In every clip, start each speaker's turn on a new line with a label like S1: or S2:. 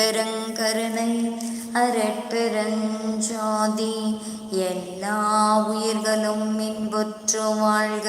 S1: அருட்பெருங்கருணை அரட்பெருஞ்சாதி எல்லா உயிர்களும் இன்புற்று வாழ்க.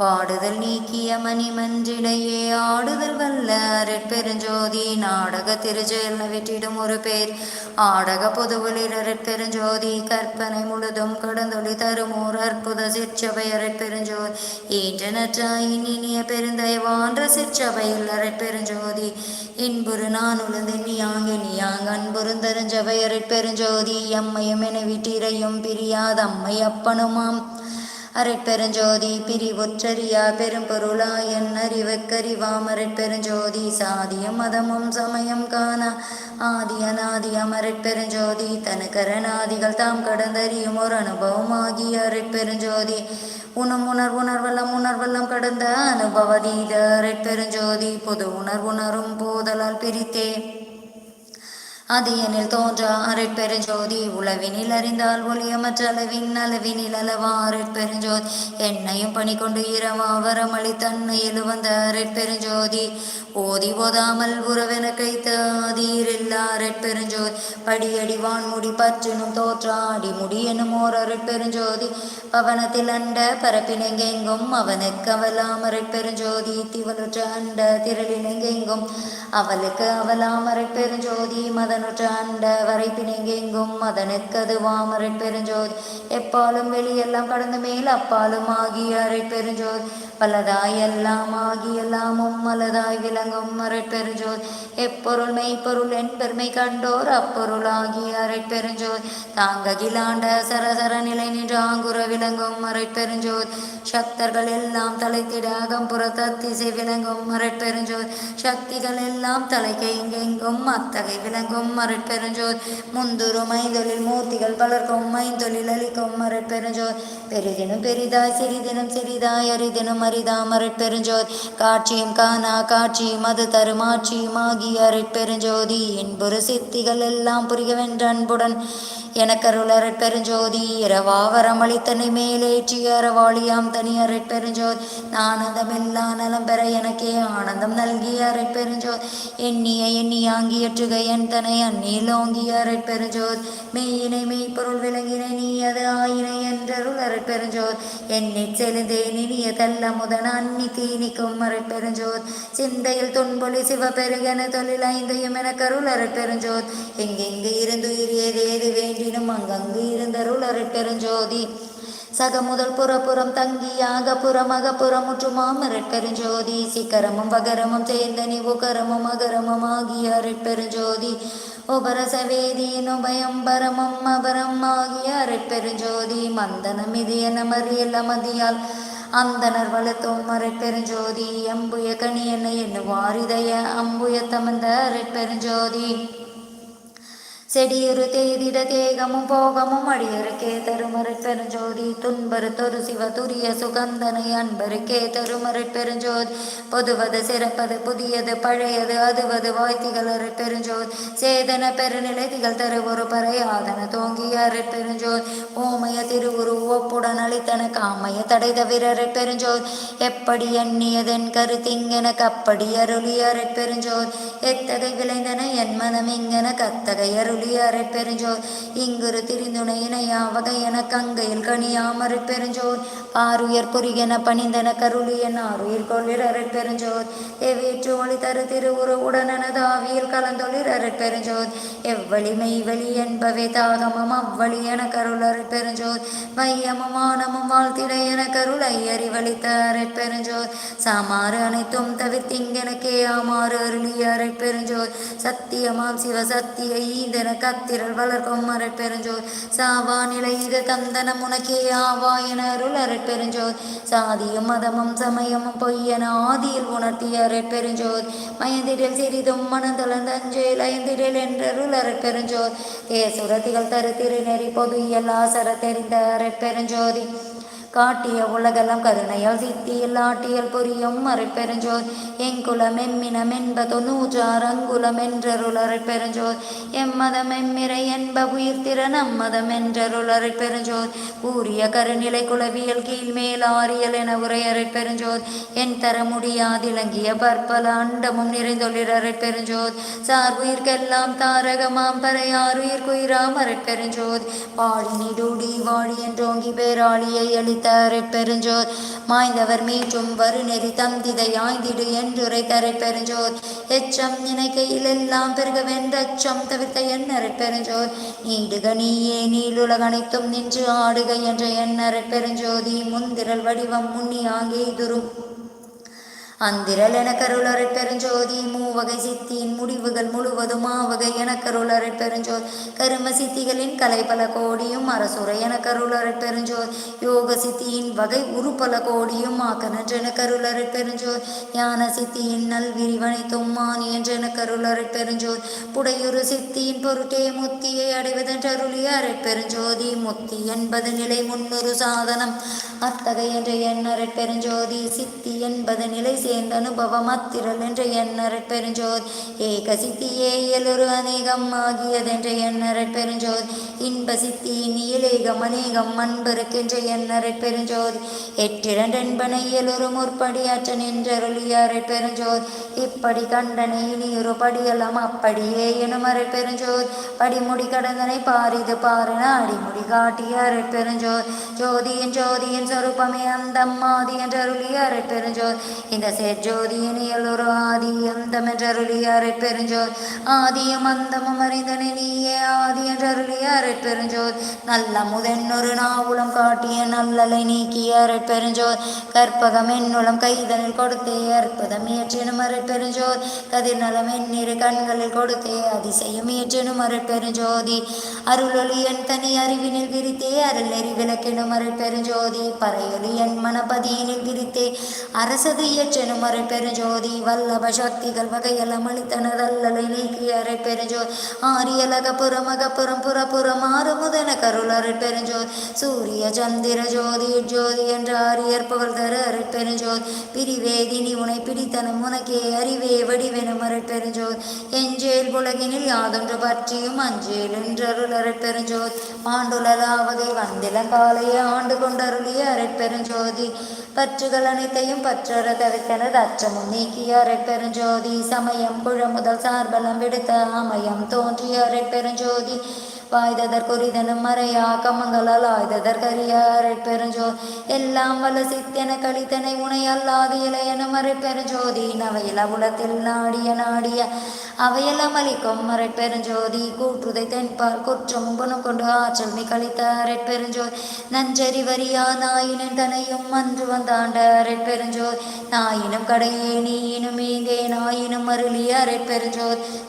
S1: பாடுதல் நீக்கிய மணிமன்றிடையே ஆடுதல் வல்ல அரட்பெருஞ்சோதி நாடக திருச்செயல வெற்றிடும் ஒரு பேர். ஆடக பொதுவலில் அரட்பெருஞ்சோதி கற்பனை முழுதும் கடந்தொளி தருமூர் அற்புத சிற்சபை அரட்பெருஞ்சோதி. ஈன்றனற்றாயின் இனிய பெருந்தயவான்ற சிற்சபையில் அரட்பெருஞ்சோதி. இன்புரு நான் உழுந்து நீயாங்க நீயாங்க அன்புறுந்தருஞ்சபை அரட்பெருஞ்சோதி. எம்மையும் என விட்டிரையும் பிரியாத அம்மை அப்பனுமாம். அரட்பெருஞ்சோதி பிரிவுற்றறியா பெரும்பொருளாயன் அறிவுக்கறிவாம் அரட்பெருஞ்சோதி சாதியம் மதமும் சமயம் காண. ஆதியநாதியம் அரட்பெருஞ்சோதி தனுக்கரநாதிகள் தாம் கடந்தறியும் ஒரு அனுபவமாகிய அரட்பெருஞ்சோதி உணம் உணர் உணர்வெல்லாம் உணர்வெல்லாம் கடந்த அனுபவதீத அரட்பெருஞ்சோதி பொது உணர்வுணரும் போதலால் பிரித்தே. அது எனில் தோன்றா அருட்பெருஞ்சோதி உளவினில் அறிந்தால் ஒளியமற்ற அளவின் அளவினில் அளவா அருட்பெருஞ்சோதி என்னையும் பணி கொண்டு இரவா வரமளி தன்னை எழுவந்த அருட்பெருஞ்சோதி ஓதி ஓதாமல் உறவென கைத்த ஆதீரில்லா அருட்பெருஞ்சோதி படியடி வான்முடி பற்றினும் தோற்றாடி முடி எனும் ஓர் அருட்பெருஞ்சோதி பவனத்தில் அண்ட பரப்பினெங்கெங்கும் அவனுக்கு அவலாம் அருட்பெருஞ்சோதி திவலுற்ற அண்ட திரளினெங்கெங்கும் அவளுக்கு அவலாம் அருட்பெருஞ்சோதி மதன் நூற்றாண்ட அண்ட வரைப்பினெங்கெங்கும் அதனுக்கு அது வாமரை பெருஞ்சோதி எப்பாலும் வெளியெல்லாம் கடந்த மேல் அப்பாலும் ஆகிய அரை பெருஞ்சோதி பலதாய் எல்லாம் ஆகி எல்லாமும் மலதாய் விளங்கும் அரை எப்பொருள் மெய்ப்பொருள் என்பெருமை கண்டோர் அப்பொருள் ஆகி அரை பெருஞ்சோதி தாங்க கிலாண்ட சரசர நிலை நின்று ஆங்குற விளங்கும் அரை சக்தர்கள் எல்லாம் தலைத்திட அகம்புற தத்திசை விளங்கும் அரை சக்திகள் எல்லாம் தலைக்கை எங்கெங்கும் அத்தகை விளங்கும் மரட்பெருஞ்சோத் முந்துரும் ஐந்தொழில் மூர்த்திகள் பலர்க்கும் ஐந்தொழில் அளிக்கும் மரட்பெருஞ்சோத் பெரிதினும் பெரிதாய் சிறிதினும் சிறிதாய் அரிதினும் அரிதா பெருஞ்சோதி. காட்சியும் காணா காட்சியும் அது தருமாட்சியும் ஆகிய அரட்பெருஞ்சோதி. என்பொரு சித்திகள் எல்லாம் புரியவென்ற அன்புடன் எனக்கருளரை பெருஞ்சோதி இரவாவரமளி தன்னை மேலேற்றி அறவாளியாம் தனி அரை அரட்பெருஞ்சோதி ஆனந்தமெல்லா நலம் பெற எனக்கே ஆனந்தம் நல்கிய அரை பெருஞ்சோதி. எண்ணிய எண்ணியாங்கியற்றுக என் தனை அந்நீலோங்கிய அரட்பெருஞ்சோதி மெய்யினை மெய்ப்பொருள் விளங்கினை நீ அது ஆயினை என்றருள் அரட்பெருஞ்சோதி என்னைச் செலுந்தேன் இனிய தல்ல முதன அன்னி தீனிக்கும் அரை பெருஞ்சோதி. சிந்தையில் தொன்பொழி சிவ பெருகன தொழில் ஐந்தையும் என கருள் அரட்பெருஞ்சோதி எங்கெங்கு இருந்து ஏது ஏதேது வேண்டினும் அங்கங்கு இருந்தருள் அரட்பெருஞ்சோதி சக முதல் புறப்புறம் தங்கி அகப்புறம் அகப்புறம் முற்றுமாம் அரட்பெருஞ்சோதி சிக்கரமும் வகரமும் சேர்ந்த நிவுகரமும் அகரமும் ஆகிய அரட்பெருஞ்சோதி உபரசவேதியின் உபயம் பரமம் அபரம் ஆகிய அரட்பெருஞ்சோதி மந்தனம் இது என மறியல் மதியால் அந்தனர் வளர்த்தோம் அரட்பெருஞ்சோதி அம்புய கணியனை என்னுவாரிதய அம்புய தமந்த அரட்பெருஞ்சோதி செடியுறு தேதிட தேகமும் போகமும் அடியருக்கே தருமருட்பெருஞ்சோதி துன்பருத்தொரு சிவ துரிய சுகந்தனை அன்பருக்கே தருமருட்பெருஞ்சோதி பொதுவது சிறப்பது புதியது பழையது அதுவது வாய்த்திகளரட் பெருஞ்சோதி. சேதன பெருநிலை திகழ் தரு ஒரு பறையாதன தோங்கிய அரட் பெருஞ்சோதி. ஓமய திருவுரு ஒப்புடன் அளித்தன காமய தடை தவிரரட் பெருஞ்சோதி. எப்படி எண்ணியதென் கருத்திங்கென கப்படி அருளி அரட் பெருஞ்சோதி. எத்தகை விளைந்தன என் மனம் இங்கன கத்தகை அருள் அருளி பெருஞ்சோர் இங்குரு திரிந்துணை இணையா என கங்கையில் கனியாமறு பெருஞ்சோர். ஆறுயர் பொறியென பணிந்தன கருளி என ஆறுயிர் கொள்ளிரரை பெருஞ்சோர். எவ்வேற்று ஒளி தரு திருவுரு உடனதாவியில் கலந்தொளிர் பெருஞ்சோர். எவ்வழி மெய்வழி என்பவை தாகமம் அவ்வழி என கருளரை பெருஞ்சோர். மையமும் ஆனமும் வாழ்த்திட என அரிவலித்த அரை பெருஞ்சோர். சாமாறு அனைத்தும் தவிர்த்திங்கெனக்கே ஆமாறு அருளி பெருஞ்சோர். சத்தியமாம் சிவ சத்திய ஈதன கத்திரல் வளர்க்கும் அரட்பெருஞ்சோர் சாவா நிலை இது தந்தனம் உனக்கே ஆவா என அருள் அரட்பெருஞ்சோர் சாதியும் மதமும் சமயமும் பொய்யன ஆதியில் உணர்த்திய அரட்பெருஞ்சோர் மயந்திரில் சிறிதும் மனந்தளந்தஞ்சேல் ஐந்திரில் என்றருள் அரட்பெருஞ்சோர் தேசுரத்திகள் தரு திருநெறி பொது எல்லா சர தெரிந்த அரட்பெருஞ்சோதி. காட்டிய உலகெல்லாம் கருணையால் சித்தியில் ஆட்டியல் புரியும் மறைப்பெருஞ்சோர் எங்குலம் எம்மினம் என்பதோ நூற்றார் அங்குலம் என்றருளரை பெருஞ்சோர் எம்மதம் எம்மிரை என்ப உயிர்த்திற அம்மதம் என்றருளரை பெருஞ்சோர் கூறிய கருநிலை குலவியல் கீழ்மேல் ஆரியல் என உரையறை பெருஞ்சோர் என் தர முடியாதிலங்கிய பற்பல அண்டமும் நிறைந்தொழிரறை பெருஞ்சோர் சார் உயிர்க்கெல்லாம் தாரகமாம் பறையார் பறையாருயிர் குயிராம் பெருஞ்சோர் வாழி நீடூடி வாழி என்றோங்கி பேராளியை அளித்த பெருஞ்சோர் மாய்ந்தவர் மீட்டும் வருநெறி தந்திதை ஆய்ந்திடு என்றுரை தரை பெருஞ்சோர் எச்சம் நினைக்கையில் எல்லாம் பெருகவென்றச்சம் தவிர்த்த என்னரை பெருஞ்சோர் நீடுக நீயே நீளுலகனைத்தும் நின்று ஆடுக என்ற எண்ணரை பெருஞ்சோதி முந்திரல் வடிவம் முன்னியாங்கே துரும். அந்திரல் எனக்கருளரை பெருஞ்சோதி மூவகை சித்தியின் முடிவுகள் முழுவதும் ஆவகை எனக்கருளரை பெருஞ்சோதி. கரும சித்திகளின் கலை பல கோடியும் அரசுரை எனக்கருளரை பெருஞ்சோதி. யோக சித்தியின் வகை உரு பல கோடியும் ஆக்கனன்றென எனக்கருளரை பெருஞ்சோதி. ஞான சித்தியின் நல்விரிவனை தொம்மானி என்ற எனக்கருளரை பெருஞ்சோதி. புடையுறு சித்தியின் பொருட்டே முத்தியை அடைவதென்றருளிய அரை பெருஞ்சோதி. முத்தி என்பது நிலை முன்னொரு சாதனம். அத்தகைய என்ற எண்ணரை பெருஞ்சோதி. சித்தி என்பது நிலை சேர்ந்த அனுபவம் அத்திரல் என்ற எண்ணரை பெருஞ்சோர் ஏக சித்தியே இயலுரு அநேகம் ஆகியதென்ற எண்ணரை பெருஞ்சோர் இன்ப சித்தி நீலேகம் அநேகம் அன்பருக்கென்ற எண்ணரை பெருஞ்சோர் எட்டிரண்டென்பனை இயலுரு முற்படியாற்ற நின்றருளியாரை பெருஞ்சோர் இப்படி கண்டனை இனியொரு படியெல்லாம் அப்படியே எனுமறை பெருஞ்சோர் படிமுடி கடந்தனை பாரிது பாருன அடிமுடி காட்டியாரை பெருஞ்சோர் ஜோதியின் ஜோதியின் சொரூபமே அந்தம் ஆதி என்றருளியாரை பெருஞ்சோர் இந்த சேஜோதியினியல் ஒரு ஆதி அந்தமென்றருளியாரை பெருஞ்சோர் ஆதியும் அந்தமும் அறிந்தனே நீயே ஆதி என்றருளியாரை பெருஞ்சோர் நல்ல முதன்னொரு நாவுலம் காட்டிய நல்லலை நீக்கியாரை பெருஞ்சோர் கற்பகம் என்னுளம் கைதனில் கொடுத்தே அற்புதம் இயற்றினும் அரை பெருஞ்சோர் கதிர் நலம் எண்ணிரு கண்களில் கொடுத்தே அதிசயம் இயற்றினும் அரை பெருஞ்சோதி அருளொளி என் தனி அறிவினில் விரித்தே அருள் நெறி விளக்கினும் அரை பெருஞ்சோதி பறையொலி என் மனபதியினில் விரித்தே அரசது இயற்றின இயற்றெனும் அரை பெருஞ்சோதி வல்லப சக்திகள் வகையல மணித்தனதல்லலை நீக்கிய அரை பெருஞ்சோர் ஆரியலகப்புறம் அகப்புறம் புறப்புறம் ஆறு முதன கருள் அரை பெருஞ்சோர் சூரிய சந்திர ஜோதி ஜோதி என்ற ஆரியர் புகழ் தர அரை பெருஞ்சோர் பிரிவேதினி உனை பிடித்தனம் உனக்கே அறிவே வடிவெனும் அரை பெருஞ்சோர் எஞ்சேல் உலகினில் யாதொன்று பற்றியும் அஞ்சேல் என்றருள் அரை பெருஞ்சோர் ஆண்டுலலா வந்திலங்காலையே ஆண்டு கொண்டருளிய அரை பெருஞ்சோதி பற்றுகள் அனைத்தையும் பற்றற தவிர்த்தனது அச்சமும் நீக்கிய பெருஞ்சோதி சமயம் புழ முதல் சார்பலம் விடுத்த அமயம் தோன்றிய பெருஞ்சோதி. வாய்ததற்குரிதனும் மறையா கமங்களால் ஆய்ததற்கரியாரை பெருஞ்சோ எல்லாம் வல்ல சித்தென கழித்தனை உனை அல்லாது இளையனும் மறை பெருஞ்சோதி. நவையில உலத்தில் நாடிய நாடிய அவையெல்லாம் அளிக்கும் மறை பெருஞ்சோதி கூற்றுதை தென்பால் குற்றம் குணம் கொண்டு ஆற்றல் மி கழித்த அரை நஞ்சரி வரியா நாயினன் தனையும் அன்று வந்தாண்ட அரை நாயினும் கடையே நீயினும் ஈந்தே நாயினும் அருளிய அரை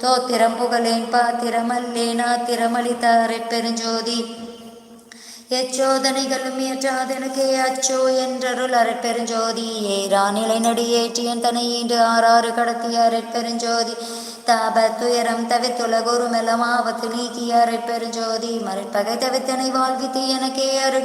S1: தோத்திரம் புகழேன் பாத்திரம் அல்லேன் ஆத்திரம் அளித்த பெருஞ்சோதி எச்சோதனைகளும் இயற்றாதெனக்கே அச்சோ என்றருள் அரைப்பெருஞ்சோதி ஏரா நிலை நடியேற்றியன் தனை ஈண்டு ஆறாறு கடத்திய அரைப்பெருஞ்சோதி தாபத் துயரம் தவித்துல குருமெல்லாம் ஆபத்து நீக்கிய அரைப்பெருஞ்சோதி மறைப்பகை தவித்தனை வாழ்வித்து எனக்கே அரு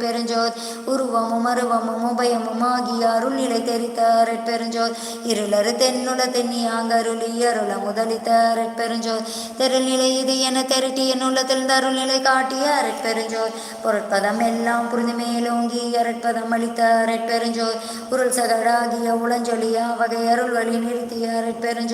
S1: பெருஞ்சோத் உருவமும் அருவமும் உபயமும் ஆகிய அருள் நிலை தெரித்த அரைப்பெருஞ்சோத் இருளறு தென்னுல தென்னியாங்கருளி அருள முதலித்த அரைப்பெருஞ்சோத் தெருநிலை இது என திரட்டிய நுள்ளத்தில் தருள் நிலை காட்டிய அரைப்பெருஞ்சோத் பொருட்பதம் எல்லாம் புரிந்து மேலோங்கி அரட்பதம் அளித்த அரைப்பெருஞ்சோத் உருள் சகடாகிய உளஞ்சொலியா வகை அருள் வழி நிறுத்திய அரை பெருள்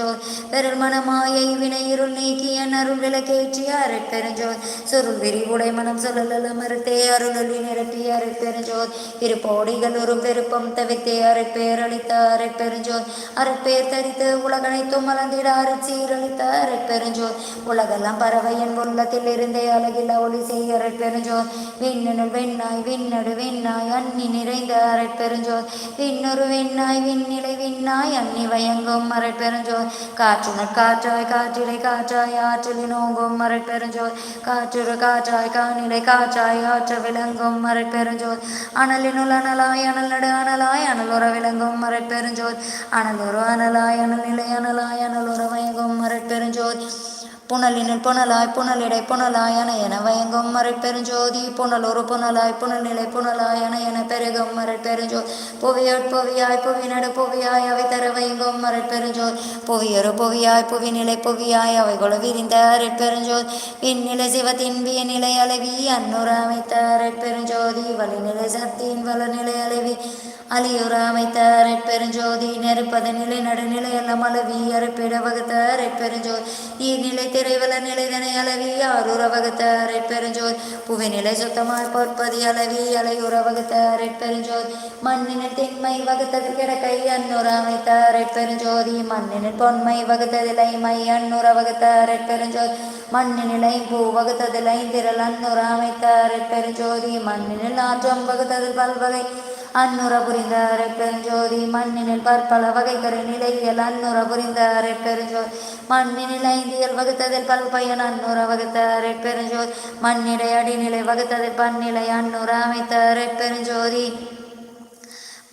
S1: பெருமணமாயை வினை இருள் நீக்கிய அருள் விளக்கேற்றிய அரைப்பெருஞ்சோத் சுருள் விரிவுடை மனம் சொல்லல மறுத்தே அருளொலி நிரப்பிய அரைப்பெருஞ்சோத் இருப்போடிகள் ஒரு பெருப்பம் தவித்தே அரைப்பேரளித்த அரைப்பெருஞ்சோத் அரைப்பேர் தரித்து உலகனைத்தும் மலர்ந்திட அரைச்சீரளித்த அரைப்பெருஞ்சோத் உலகெல்லாம் பறவையின் உள்ளத்தில் இருந்தே அழகில் ஒளி செய்ய அரைப்பெருஞ்சோத் விண்ணுனுள் வெண்ணாய் விண்ணடு வெண்ணாய் அன்னி நிறைந்த அரைப்பெருஞ்சோத் விண்ணொரு வெண்ணாய் விண்ணிலை விண்ணாய் அன்னி வயங்கும் அரைப்பெருஞ்சோத் காற்றுனர் காற்றாய் காற்றிலை காற்றாய் ஆற்றலின் ஓங்கும் மறைப்பெருஞ்சோர் காற்றுறு காற்றாய் காணிலை காற்றாய் ஆற்ற விளங்கும் மறைப்பெருஞ்சோர் அனலினுள் அனலாய் அனல் நடு அனலாய் அனலுற விளங்கும் மறைப்பெருஞ்சோர் அனலுறு அனலாய் அனல் நிலை அனலாய் அனலுற வயங்கும் மறைப்பெருஞ்சோர் புனலினில் புனலாய் புனலிடை புனலாயன என வயங்கும் மறை பெருஞ்சோதி புனல் ஒரு புனலாய் புனல் நிலை புனலாயன என பெருகும் மறை பெருஞ்சோ புவியோட் புவியாய் புவி நடு புவியாய் அவை தர வயங்கும் மறை பெருஞ்சோ புவியொரு புவியாய் புவி நிலை புவியாய் அவை கொழு விரிந்த அரை பெருஞ்சோ விண்ணிலை சிவத்தின் விய நிலை அளவி அன்னுர அமைத்த அரை பெருஞ்சோதி. வழிநிலை சக்தியின் வள நிலை அளவி அலியுற அமைத்த பெருஞ்சோதி நெருப்பது நிலை நடுநிலை எல்லாம் அளவி அரைப்பிட வகுத்தார் பெருஞ்சோதி நீர்நிலை திரைவல நிலைதனை அளவி ஆறுற வகுத்தார் பெருஞ்சோதி புவிநிலை சுத்தமாய் பொற்பதி அளவி அலையுற வகுத்தார் பெருஞ்சோதி மண்ணினில் திண்மை வகுத்தது கிடக்கை அன்னுற அமைத்தார் பெருஞ்சோதி மண்ணினில் பொன்மை வகுத்ததில் மை அன்னுற வகுத்தார் பெருஞ்சோதி மண்ணினிலை பூ வகுத்ததில் திரள் அன்னுற அமைத்தார் பெருஞ்சோதி மண்ணினில் ஆற்றம் வகுத்ததில் பல்வகை அன்னுற புரிந்த அரை பெருஞ்சோதி மண்ணினில் பற்பல வகை கரு நிலையியல் அன்னுற புரிந்த அரை பெருஞ்சோதி. மண்ணினில் ஐந்தியல் வகுத்ததில் பல்பயன் அன்னுற வகுத்த அரை பெருஞ்சோதி. மண்ணிடை அடிநிலை வகுத்ததில் பன்னிலை அன்னுற அமைத்த அரை பெருஞ்சோதி.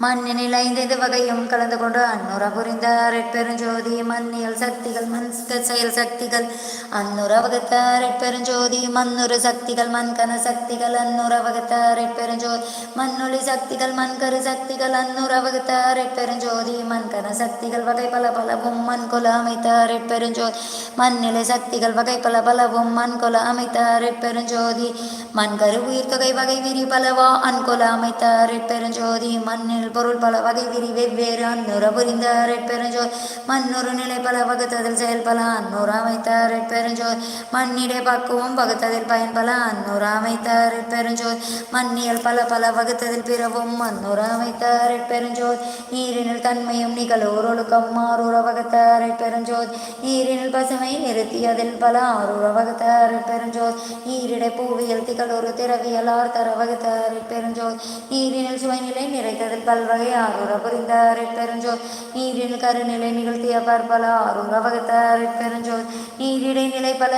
S1: மண்ணினில் ஐந்தைந்து வகையும் கலந்து கொண்டு அன்னுற புரிந்த பெருஞ்சோதி மண்ணியல் சக்திகள் மண் செயல் சக்திகள். அன்னுற வகுத்த பெருஞ்சோதி மண்ணுறு சக்திகள் மண்கன சக்திகள். அன்னுற வகுத்த பெருஞ்சோதி மண்ணொளி சக்திகள் மண்கரு சக்திகள். அன்னுற வகுத்த பெருஞ்சோதி மண்கன சக்திகள் வகை பல பலவும். மண் குல அமைத்த பெருஞ்சோதி மண்ணிலை சக்திகள் வகை பல பலவும். மண் குல அமைத்த பெருஞ்சோதி மண்கரு உயிர் தொகை வகை விரி பலவா. அன்குல அமைத்த பெருஞ்சோதி மண்ணில் பொருள் பல வகை விரி வெவ்வேறு. அந்நுற புரிந்த பெருஞ்சோர் மண்ணொரு நிலை பல வகுத்ததில் செயல்பல அந்நூறு அமைத்த பெருஞ்சோர் மண்ணிடை பக்குவம் வகுத்ததில் பயன்பல அந்நூறு அமைத்த பெருஞ்சோர் மண்ணியல் பல பல வகுத்ததில் பிறவும் அந்நூறு அமைத்த பெருஞ்சோர் நீரினில் தன்மையும் நிகழோர் ஒழுக்கம் ஆரூர வகுத்த பெருஞ்சோர் நீரினில் பசுமை நிறுத்தியதில் பல ஆரூர வகுத்த பெருஞ்சோர் நீரிடை பூவியல் திகழொரு திரவியல் ஆர்த்தர வகுத்த பெருஞ்சோர் நீரினில் சுவைநிலை நிறைத்ததில் பல ஆரூர புரிந்த பெருஞ்சோர் நீரின் கருநிலை நிகழ்த்திய பற்பல ஆரூர வகுத்த பெருஞ்சோர் நீரிடை நிலை பல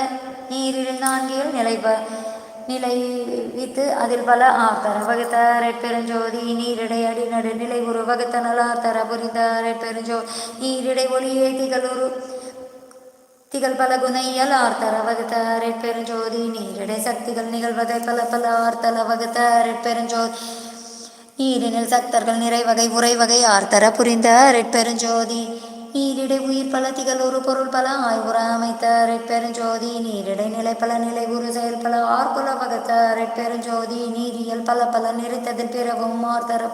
S1: நீரில் நான்கியல் நிலை ப நிலை வித்து அதில் பல ஆர்த்தர வகுத்தாரை பெருஞ்சோதி நீரிடை அடிநடு நிலை உரு வகுத்தனல் நலார்த்தர புரிந்தாரை பெருஞ்சோ நீரிடை ஒளியை திகழுரு திகழ் பல குணையல் ஆர்த்தர வகுத்தாரை பெருஞ்சோதி நீரிடை சக்திகள் நிகழ்வதை பல பல ஆர்த்தல வகுத்தாரை பெருஞ்சோதி நீரினில் சக்தர்கள் நிறைவகை உறைவகை ஆர்த்தர புரிந்த ரெட்பெருஞ்சோதி நீரிடை உயிர் பல திகழ் ஒரு பொருள் பல ஆய்வுற அமைத்தார் பெருஞ்சோதி நீரிடை நிலை பல நிலை உரு செயல் பல ஆர்குல வகுத்தார் பெருஞ்சோதி நீரியல் பல பல நிறைத்ததில் பிறவும் மார்த்தர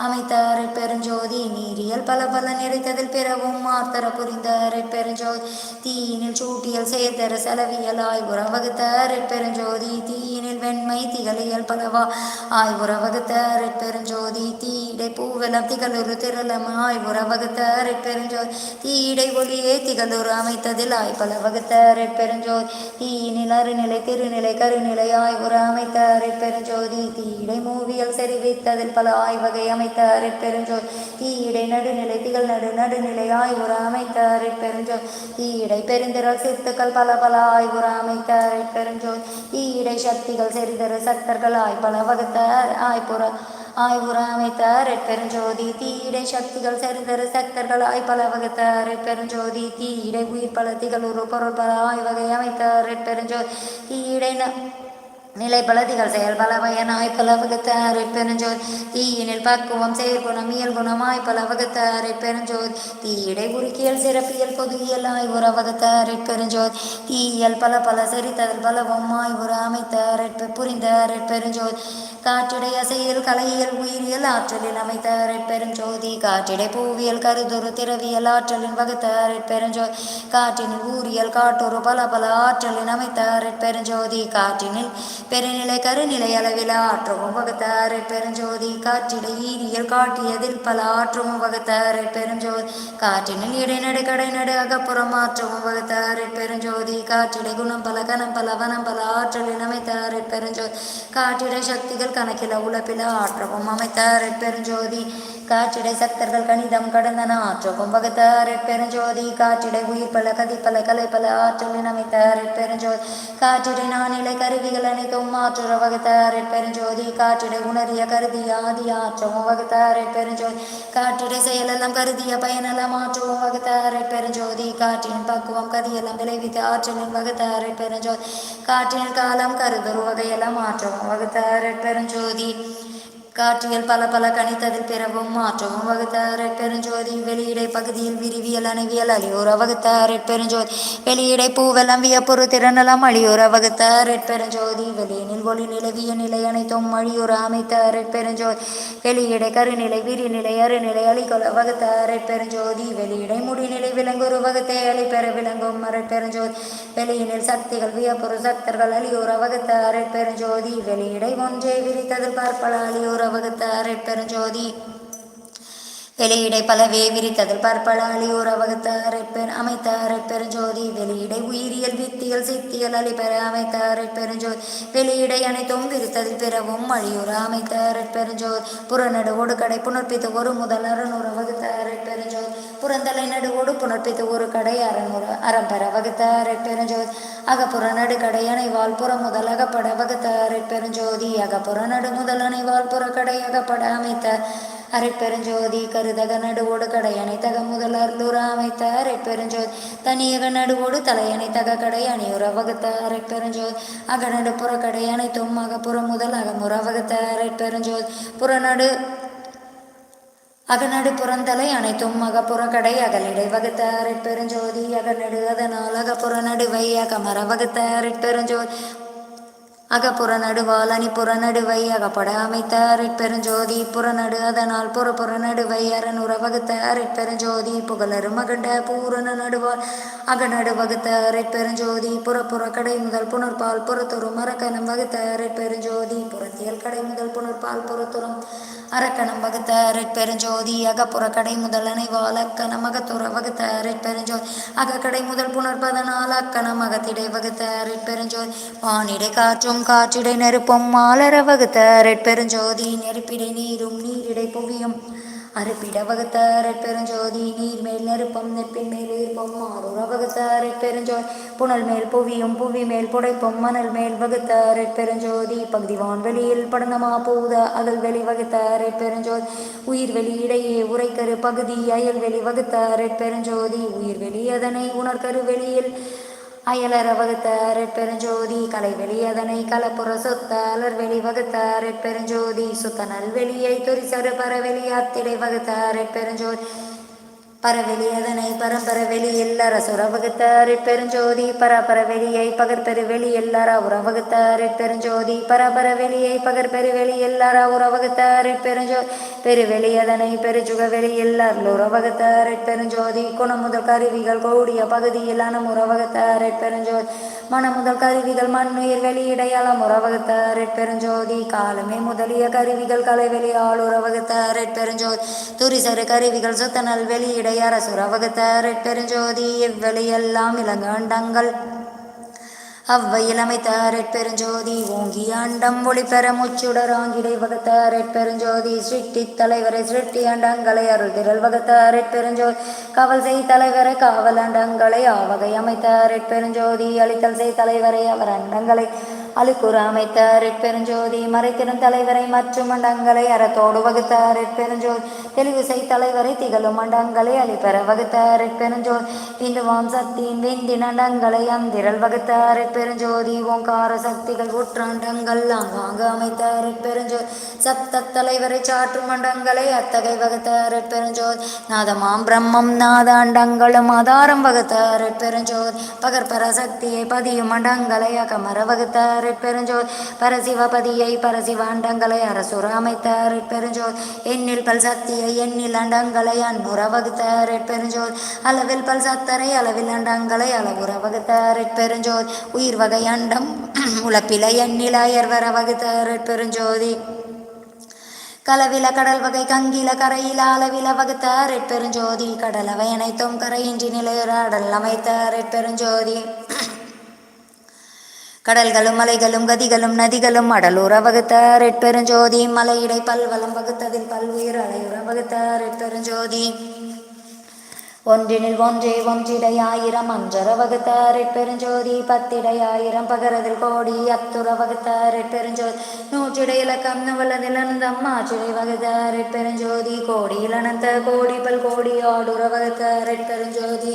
S1: அமைத்த பெருஞ்சோதி நீரியல் பல பல நிறைத்ததில் பிறவும் மார்த்தர புரிந்த பெருஞ்சோதி தீயினில் சூட்டியல் சேர்த்தர செலவியல் ஆய்வுற வகுத்தார் பெருஞ்சோதி தீயினில் வெண்மை திகழியல் பலவா ஆய்வுற வகுத்த பெருஞ்சோதி தீயிடை பூவெலம் திகழுறு திரளம் ஆய்வுற வகுத்தார் பெருஞ்சோதி தீடை ஒளியே திகழொரு அமைத்ததில் ஆய்பல வகுத்தரை பெருஞ்சோதி. தீ தீயினில் அருநிலை திருநிலை கருநிலையாய் ஒரு அமைத்த பெருஞ்சோதி. தீடை மூவியல் செறிவித்ததில் பல ஆய்வகை அமைத்த பெருஞ்சோதி. தீடை நடுநிலை திகழ் நடு நடுநிலையாய் ஒரு அமைத்த பெருஞ்சோதி. தீடை பெருந்திரல் சித்துக்கள் பல பல ஆய் ஒரு அமைத்த பெருஞ்சோதி. தீடை சக்திகள் செறிதர சக்தர்கள் ஆய்பல வகுத்த ஆய்புற ஆய்வுற அமைத்த பெருஞ்சோதி தீயிடை சக்திகள் சரிதரு சக்தர்கள் ஆய்பல வகுத்த பெருஞ்சோதி தீயிடை உயிர் பல திகழ் பொருள் பல ஆய்வகை அமைத்த பெருஞ்சோதி தீயிடை நிலை பலதிகள் செயல் பல பயனாய் பல வகுத்த தீயினில் பக்குவம் செயற்குணம் இயல் குணமாய் பல வகுத்த பெருஞ்சோதி உருக்கியல் சிறப்பியல் பொது இயலாய் உற வகுத்த தீயல் பல பல செறித்ததில் பலவமாய் ஒரு அமைத்த புரிந்த பெருஞ்சோத் காற்றிடை அசையல் கலையியல் உயிரியல் ஆற்றலில் அமைத்த பெருஞ்சோதி காற்றிடை பூவியல் கருதொரு திரவியல் ஆற்றலின் வகுத்த பெருஞ்சோதி காற்றினில் ஊரியல் காட்டொரு பல பல ஆற்றலின் அமைத்த பெருஞ்சோதி காற்றினில் பெருநிலை கருநிலை அளவில் ஆற்றவும் வகுத்தாரை பெருஞ்சோதி. காற்றிடை ஈரியல் காட்டியதில் பல ஆற்றவும் வகுத்தாரை பெருஞ்சோதி. காற்றினில் இடைநடு கடைநடு அகப்புறம் ஆற்றவும் வகுத்தாரை பெருஞ்சோதி. காற்றிடை குணம் பல கணம் பல வனம் பல ஆற்றல் இனமைத்தாரை பெருஞ்சோதி. காற்றிடை சக்திகள் கணக்கில உழப்பில ஆற்றவும் அமைத்தாரை பெருஞ்சோதி. காற்றிடை சக்தர்கள் கணிதம் கடந்தன ஆற்றவும் வகுத்தார் பெருஞ்சோதி காற்றிடை உயிர் பல கதி பல கலை பல ஆற்றலின் அமைத்தார் பெருஞ்சோதி காற்றிடை நானிலை கருவிகள் அனைத்தும் ஆற்றுற வகுத்தார் பெருஞ்சோதி காற்றிடை உணரிய கருதி ஆதி ஆற்றவும் வகுத்தார் பெருஞ்சோதி காற்றிடை செயலெல்லாம் கருதிய பயனெல்லாம் ஆற்றவும் வகுத்தார் பெருஞ்சோதி காற்றின் பக்குவம் கதியெல்லாம் விளைவித்த ஆற்றலின் வகுத்தார் பெருஞ்சோதி காற்றின் காலம் கருதொரு வகையெல்லாம் ஆற்றவும் வகுத்தார் பெருஞ்சோதி. காற்றியல் பல பல கணித்ததில் பிறவும் மாற்றவும் வகுத்தார் பெருஞ்சோதி. வெளியிடை பகுதியில் விரிவியல் அணிவியல் அழியோர் வகுத்தார் பெருஞ்சோதி. வெளியிடை பூவெல்லாம் வியப்புறு திறனெல்லாம் அழியோர் வகுத்தார் பெருஞ்சோதி. வெளியினில் ஒளி நிலவிய நிலை அனைத்தும் அழியோர அமைத்தாரை பெருஞ்சோதி. வெளியிடை கருநிலை விரிநிலை அருநிலை அழிகொல வகுத்தார் பெருஞ்சோதி. வெளியிடை முடிநிலை விலங்குரு வகுத்தை அழி பெற விளங்கும் மறை பெருஞ்சோதி. வெளியினில் சக்திகள் வியப்புறு சக்தர்கள் அழியோர் வகுத்தார் பெருஞ்சோதி. வெளியிடை ஒன்றே விரித்ததில் பார்ப்பல அழியோர் வகுத்தார் பெருஞ்சோதி வெளியிடை பல வேவிரித்ததில் பற்பல அழியோர வகுத்தார் பெண் அமைத்தார் பெருஞ்சோதி வெளியிடை உயிரியல் வித்தியல் சித்தியல் அழிபெற அமைத்தார் பெருஞ்சோதி வெளியிடை அனைத்தும் விரித்ததில் பிறவும் அழியோர அமைத்தாரை பெருஞ்சோதி புறநடு ஒடுக்கடை புணர்ப்பித்து ஒரு முதல் அறநூறு வகுத்தார் பெருஞ்சோதி புறந்தலை நடுவோடு புணர்ப்பித்து ஒரு கடை அறநூறு அறம்பெற வகுத்தார் பெருஞ்சோதி அகப்புற நடுக்கடை அணைவால் புற முதல் அகப்பட வகுத்தார் பெருஞ்சோதி அகப்புற நடு முதல் அணைவால் புறக்கடை அகப்பட அமைத்தார். அரைப்பெருஞ்சோதி கருதக நடுவோடு கடையணை தக முதல் அருளுர அமைத்த அரைப்பெருஞ்சோதி. தனியக நடுவோடு தலையணை தக கடை அணியுற வகுத்த அரைப்பெருஞ்சோதி. அகநடு புறக்கடை அனைத்தும் அகப்புற முதல் அகமுற வகுத்த அரைப்பெருஞ்சோதி. புறநடு அகநடு புறந்தலை அனைத்தும் அகப்புற கடை அகலிடை வகுத்த அரைப்பெருஞ்சோதி. அகநடு அதனால் அகப்புற நடுவை அகமர வகுத்த அரைப்பெருஞ்சோதி. அகப்புற நடுவால் அணிப்புற நடுவை அகப்பட அமைத்த அரைப்பெருஞ்சோதி புறநடு அதனால் புறப்புற நடுவை அறநுற வகுத்த அரைப்பெருஞ்சோதி புகழரு மகண்ட பூரண நடுவால் அகநடு வகுத்த அரைப்பெருஞ்சோதி புறப்புற கடை முதல் புனர்பால் புறத்துறும் மரக்கணம் வகுத்த அரைப்பெருஞ்சோதி புறத்தியல் கடை முதல் புனர்பால் புறத்துறும் அரக்கணம் வகுத்த அரட்பெருஞ்சோதி அகப்புற கடை முதல் அணைவால் அக்கணம் அகத்துற வகுத்த அரட்பெருஞ்சோதி அகக்கடை முதல் புனர்பதனால் அக்கணம் அகத்திடை வகுத்த அரட்பெருஞ்சோதி வானிடை காற்றும் காற்றிடை நெருப்பும் மாலர வகுத்த அரட்பெருஞ்சோதி நெருப்பிடை நீரும் நீரிடை புவியும் அறுப்பிடவகத்தாரை வகுத்த நீர் மேல் நெருப்பம் நெற்பின் மேல் ஈர்ப்பும் மாறுற பெருஞ்சோதி புனல் மேல் புவியும் புவி மேல் புடைப்பும் மணல் மேல் வகுத்த பெருஞ்சோதி பகுதி வான்வெளியில் படனமா பூத அகல் வெளி வகுத்த பெருஞ்சோதி உயிர் வெளியிடையே இடையே உரைக்கரு பகுதி அயல் வெளி வகுத்த பெருஞ்சோதி உயிர் வெளி அதனை உணர்கரு வெளியில் அயலற வகுத்த பெருஞ்சோதி கலை வெளியதனை கலப்புற சொத்த அலர் வெளி வகுத்த பெருஞ்சோதி சுத்த நல்வெளியை துரிசரு பரவெளி அத்திடை வகுத்த பெருஞ்சோதி. பரவெளி அதனை பரம்பர வெளி அரசுர வகுத்த அரைப்பெருஞ்சோதி பரபர வெளியை பகற்பெரு வெளியில் அற உறவகுத்த பெருஞ்சோதி. பரபர வெளியை பகற்பெரு வெளியில் அற உறவகுத்த அரைப்பெருஞ்சோதி பெருவெளி அதனை பெருசுக வெளியில் அருளுறவகுத்த பெருஞ்சோதி. குணமுதல் கருவிகள் கூடிய பகுதியிலான அனமுறவகுத்த பெருஞ்சோதி மனமுதல் கருவிகள் மண்ணுயிர் வெளியிடையாளம் உறவகுத்த பெருஞ்சோதி. காலமே முதலிய கருவிகள் கலைவெளியால் ஆளுறவகுத்த பெருஞ்சோதி. துரிசரு கருவிகள் சுத்தனல் வெளியிடையரசு அரசுர பெருஞ்சோதி. இவ்வெளியெல்லாம் இளங்கண்டங்கள். அவ்வையில் அமைத்த ரெட்பெருஞ்சோதி ஓங்கி ஆண்டம் ஒளிபெற முச்சுடராங்கிடை வகுத்த ரெட்பெருஞ்சோதி சிருஷ்டி தலைவரை சிருஷ்டி அண்டங்களை அருள் திரள் வகுத்த ரெட்பெருஞ்சோதி கவல் செய் தலைவரை காவல் அண்டங்களை ஆவகை அமைத்த ரெட்பெருஞ்சோதி அழித்தல் செய் தலைவரை அவர் அண்டங்களை அழுக்குற அமைத்த ரெட்பெருஞ்சோதி மறைத்திடும் தலைவரை மற்றும் மண்டங்களை அறத்தோடு வகுத்த ரெட்பெருஞ்சோதி தெளிவு செய் தலைவரை திகழும் மண்டங்களை அழிப்பெற வகுத்த ரெட்பெருஞ்சோதி இந்துவாம் சக்தியின் விந்தி அண்டங்களை அந்திரல் வகுத்த ரெட்பெருஞ்சோதி ஓங்கார சக்திகள் உற்றாண்டங்கள் ஆங்காங்கு அமைத்த ரெட்பெருஞ்சோதி சப்த தலைவரை சாற்றும் மண்டங்களை அத்தகை வகுத்த ரெட்பெருஞ்சோதி நாதமாம் பிரம்மம் நாதாண்டங்களும் ஆதாரம் வகுத்த ரெட்பெருஞ்சோதி பகற்பர சக்தியை பதியும் மண்டங்களை அகமர வகுத்த ரெட்பெருஞ்சோதி பரசிவபதியை பரசிவாண்டங்களை அரசுர அமைத்த ரெட்பெருஞ்சோதி எண்ணில் பல் சக்தியை எண்ணில் அண்டங்களை அன்புற வகுத்த ரெட்பெருஞ்சோதி அளவில் பல் சத்தரை அளவில் அண்டங்களை அளவுற வகுத்த ரெட்பெருஞ்சோதி உயிர் வகை அண்டம் உழப்பில எண்ணில் அயர்வர வகுத்த ரெட்பெருஞ்சோதி கலவில கடல் வகை கங்கில கரையில அளவில வகுத்தார். பெருஞ்சோதி கடலவை அனைத்தும் கரையின்றி நிலையுற அடல் அமைத்த ரெட்பெருஞ்சோதி கடல்களும் மலைகளும் கதிகளும் நதிகளும் அடலூர வகுத்தார் எட்பெருஞ்சோதி மலையிடை பல்வலம் வகுத்ததில் பல்வுயிர் அலையுற வகுத்தார் எட்பெருஞ்சோதி ஒன்றினில் ஒன்றே ஒன்றிடையாயிரம் அஞ்சர வகுத்தார் எட்பெருஞ்சோதி பத்திடையாயிரம் பகரதில் கோடி அத்துற வகுத்தார் எட்பெருஞ்சோதி நூற்றிடை இலக்கம் நுவலதில் அனந்தம் மாற்றிடை வகுத்தார் எட்பெருஞ்சோதி கோடியில் அனந்த கோடி பல் கோடி ஆடுற வகுத்தார் எட்பெருஞ்சோதி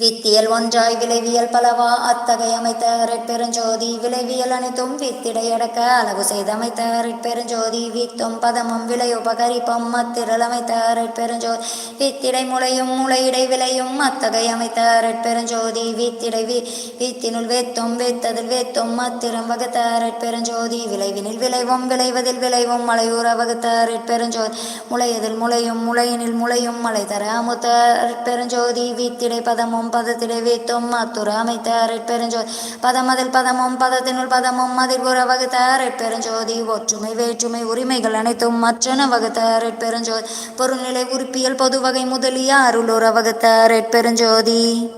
S1: வித்தியல் ஒன்றாய் விளைவியல் பலவா அத்தகை அமைத்த பெருஞ்சோதி விளைவியல் அனைத்தும் வித்திடையடக்க அளவு செய்தமைத்த பெருஞ்சோதி வித்தும் பதமும் விளையுபகரிப்பும் மத்திரல் அமைத்த பெருஞ்சோதி வித்திடை முளையும் முளையிடை விளையும் அத்தகை அமைத்த பெருஞ்சோதி வித்திடை வி வித்தினுள் வேத்தும் வேத்ததில் வேத்தும் மத்திரம் வகுத்த பெருஞ்சோதி விளைவினில் விளைவும் விளைவதில் விளைவும் மலையூர வகுத்த பெருஞ்சோதி முளையதில் முளையும் முளையினில் முளையும் மலை தர அமுத்த பெருஞ்சோதி வித்திடை பதமும் பதத்திலே வீத்தும் அத்துற அமைத்த பெருஞ்சோதி. பதமதில் பதமும் பதத்தினுள் பதமும் அதில் உற வகுத்த பெருஞ்சோதி. ஒற்றுமை வேற்றுமை உரிமைகள் அனைத்தும் மற்றன வகுத்த பெருஞ்சோதி. பொருள்நிலை உறுப்பியல் பொதுவகை முதலிய அருளுற வகுத்த பெருஞ்சோதி.